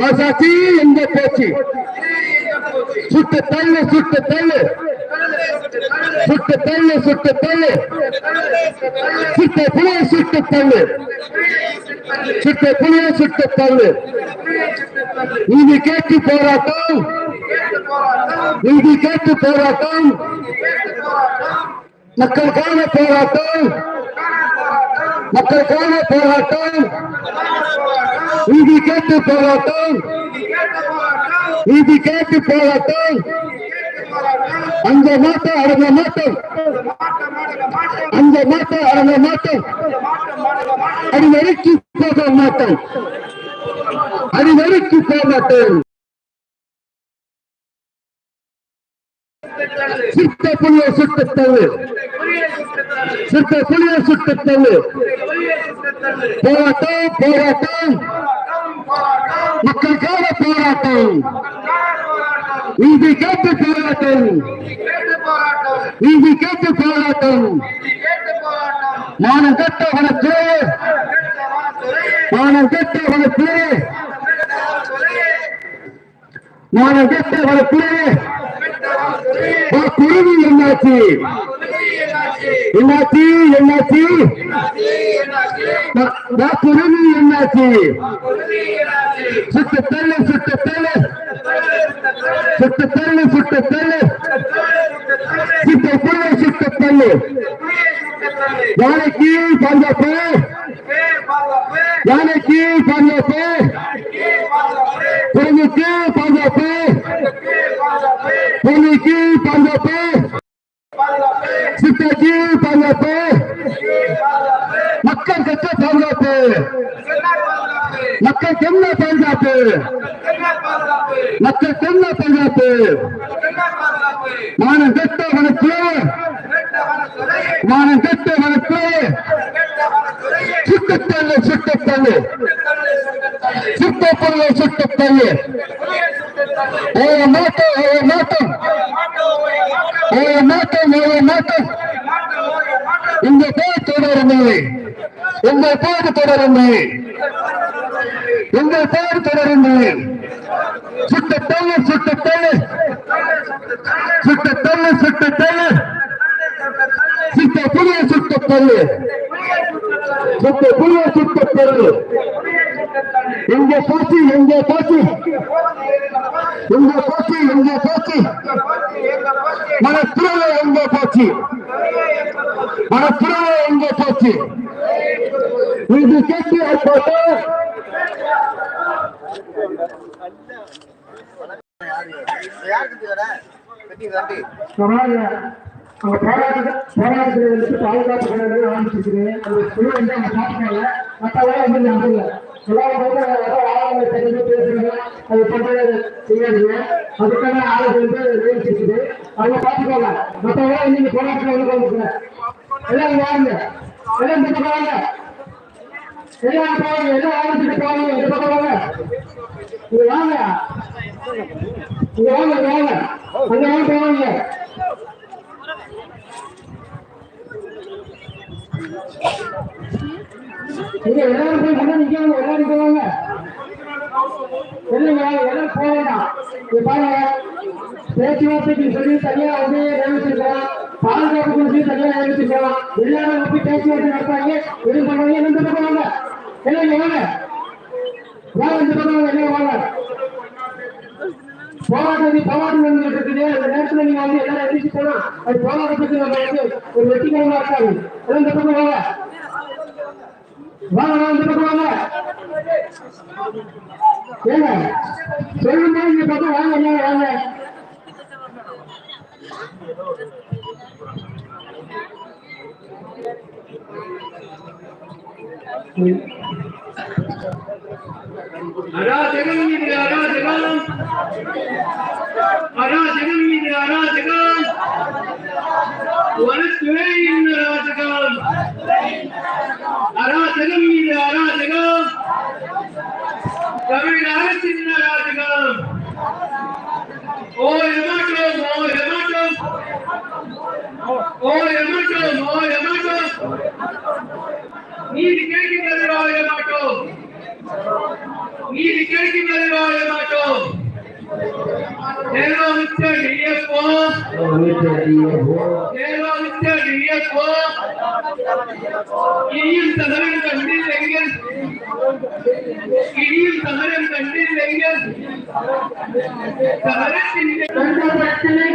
மசாச்சி எங்க போச்சு சுட்டு தள்ளு சுட்டு தள்ளு சுட்டு தள்ளு சுட்டு தள்ளு சுட்டு புளிய சுட்டு தள்ளு சுட்டு புளிய சுட்டு தள்ளு நீதி கேட்டு போராட்டம் நீதி கேட்டு போராட்டம் மக்களுக்கான போராட்டம் மக்களுக்கான போராட்டம் நீதி கேட்டு போராட்டம். நீதி கேட்டு போராட்டம். அந்த மாட்டம் அடங்க மாட்டோம் அந்த மாட்டம் அடங்க மாட்டோம் அடிவரைக்கு போக மாட்டோம். அடிவரைக்கு போக மாட்டோம். சுத்த புலிய சுட்டு சுத்த சித்த புலிய சுட்டு போராட்டம் போராட்டம். மக்களுக்கான போராட்டம். நீதி கேட்டு போராட்டம். நீதி கேட்டு போராட்டம். மானம் கட்ட வனத்து. மானம் கட்ட வனத்து. மானம் கட்ட வனத்து. குருவி என்னாச்சு? என்னாச்சு? என்னாச்சு? குருவி என்னாச்சு? சுட்டு தள்ளு சுட்டு தள்ளு. சுட்டு தள்ளு சுட்டு தள்ளு. சுட்டு தள்ளு சுட்டு தள்ளு. யானைக்கு பாதுகாப்பு யானைக்கு பாதுகாப்பு குழந்தைக்கு பாதுகாப்பு புலிக்கு பாதுகாப்பு சிட்டைக்கு பாதுகாப்பு பாதுகாப்பு மக்கள் என்ன பாதுகாப்பு. மக்கள் என்ன பாதுகாப்பு. மானம் கெட்ட வனப்பு மானம் கெட்ட வனப்பு சுட்டுத்தள்ளு சுட்டுத்தள்ளு. சுட்ட பொருளை சுட்டுத்தள்ளு. ஓய மாட்டோம் ஓய மாட்டோம். ஓய மாட்டோம் ஓய இந்த போர் தொடருமே இந்த போர் தொடருமே இந்த போர் தொடருமே சுட்ட தள்ளு சுட்ட தள்ளு. சுட்ட தள்ளு சுட்ட தள்ளு. சுட்ட புதிய சுட்ட தள்ளு. சுட்ட புதிய சுட்ட தள்ளு. எங்க போச்சு எங்க போச்சு? எங்க போச்சு எங்க போச்சு? மனசுல எங்க போச்சு? மனசுல எங்க போச்சு? இது கேட்டு போட்டு போராட்டத்தில் பாதுகாப்பு கிணறு அந்த குழு வந்து அவங்க பார்த்துக்காங்க மற்றவங்க வந்து நம்பல எல்லாரும் அது பண்றது அதுக்கான வந்து நியமிச்சிருக்குது அவங்க பார்த்துக்கோங்க. மற்றவங்க போராட்டத்தில் வந்து எல்லாம் வாங்க எல்லாம் வாங்க எல்லாம் போவாங்க எல்லாம் ஆரம்பிச்சுட்டு போவாங்க இந்த பக்கம் வாங்க இங்க வாங்க. இங்க வாங்க வாங்க. அங்க வாங்க போவாங்க இங்க. எல்லாரும் போய் முன்னாடி எல்லாரும் போவாங்க இல்லைங்க எல்லாரும் போக வேண்டாம். பாருங்க. பேச்சுவார்த்தைக்கு சொல்லி தனியா வந்து நியமிச்சிருக்கலாம். பாதுகாப்புக்கு சொல்லி தனியா நியமிச்சிருக்கலாம். எல்லாரும் போய் பேச்சுவார்த்தை நடத்தாங்க எது பண்ணுவாங்க பக்கம் வாங்க. எல்லாம் இங்க வாங்க வாங்க இந்த பக்கம் வாங்க. வாங்க போராட்டம் போராட்டம் இருக்குது அந்த நேரத்துல நீங்க வந்து எல்லாரும் போனா அது போராட்டத்துக்கு நம்ம வந்து ஒரு வெற்றிகரமா இருக்காது. எல்லாம் இந்த பக்கம் வாங்க. வாங்க வாங்க இந்த பக்கம் வாங்க. ஏங்க சொல்லுங்க இந்த பக்கம் வாங்க வாங்க. அராஜகம் இது அராஜகம் அராஜகம் இது அராஜகம் வனத்துறை இந்த அராஜகம் அராஜகம் இது அராஜகம் தமிழ் அரசின் அராஜகம் ஓ எமாட்டோம் ஓ எமாட்டோம் ஓ எமாட்டோம் ஓ எமாட்டோம் நீதி கேட்கிறது ஓ எமாட்டோம் మీరు ఇక్కడికి వెళ్ళేవాళ్ళు మాట నేను నిత్య డిఎఫ్ఓ నేను నిత్య డిఎఫ్ఓ ഇനിയും സമരം കണ്ടില്ലെങ്കിൽ ഇനിയും സമരം കണ്ടില്ലെങ്കിൽ സമരത്തിന്റെ ബന്ധപ്പെട്ടില്ല